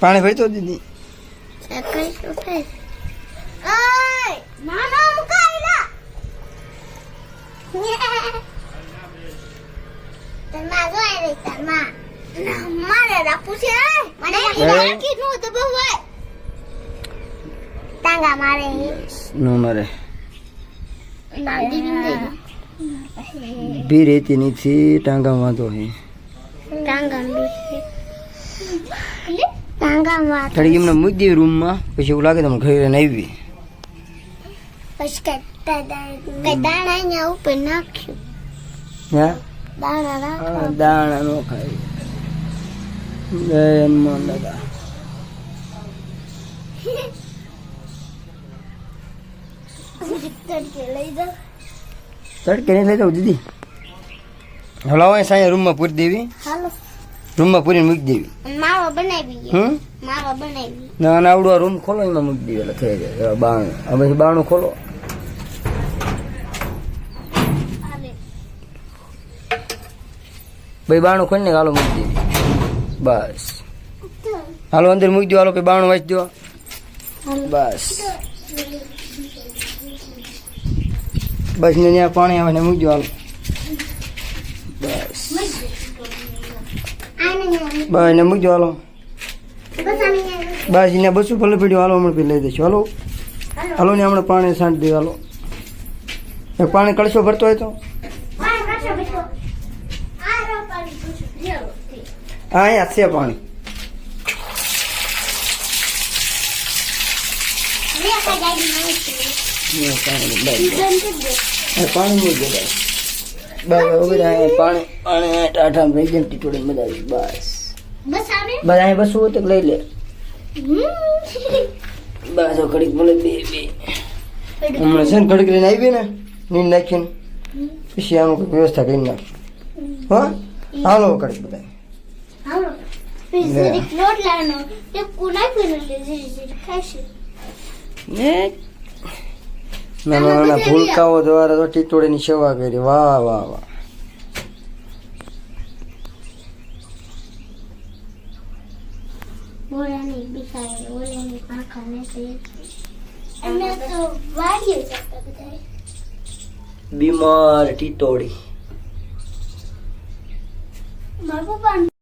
પાણી ભરી તો દીદી બી રેતી નથી ટાંગા વાંધો હે. એમને મૂકી રૂમમાં પછી એવું લાગે તમને ઘરે આવી. પછી કઈ કઈ દાણા અહીંયા ઉપર નાખ્યું. હા? દાણા દાણા નો ખાય. જય દાદા. તડકે લઈ જાઓ. નહીં લઈ જાઉં દીદી. હલાવો સાંજે રૂમમાં પૂરી દેવી. રૂમમાં પૂરીને મૂકી દેવી. માવો બનાવી હમ? માવો બનાવી. ના ના આવડું રૂમ ખોલો એમાં મૂકી દેવી એટલે થઈ જાય. બાણું હવે બાણું ખોલો. ભાઈ બાણું ખોલીને હાલો મૂકી દેવી. બસ. હાલો અંદર મૂકી દો હાલો પછી બાણું વાંચી દો. બસ. બસ ને ત્યાં પાણી આવે ને મૂકી દો હાલો. બસ. બસ એને મૂકજો હાલો. બસ એને બસું ભલે પીડ્યું હાલો હમણાં પી લઈ દઈશું હાલો. હાલો ને હમણાં પાણી સાંટ દે હાલો. એક પાણી કળશો ભરતો હોય તો? હા અહીંયા છે પાણી. એ પાણી મૂકી દો. બસ ઊભી રહે પાણી પાણી ટાઠા રહી જાય ટીટોડી મજા આવી બસ બસ આવે બસ અહીંયા બસું હોય તો લઈ લે બસ ઘડીક ભલે બે બે હમણાં છે ને ઘડીક લઈને આવી ને નીંદ નાખીને પછી આમ કંઈક વ્યવસ્થા કરી નાખ હા હાલો ઘડીક બધા હાલો લોટ લાવવાનો તે કુનાઈ એટલે જરી જરી ખાશે નાના નાના ભૂલકાઓ દ્વારા તો ટીટોળીની સેવા કરી. વાહ વાહ વાહ. બીમાર પપ્પા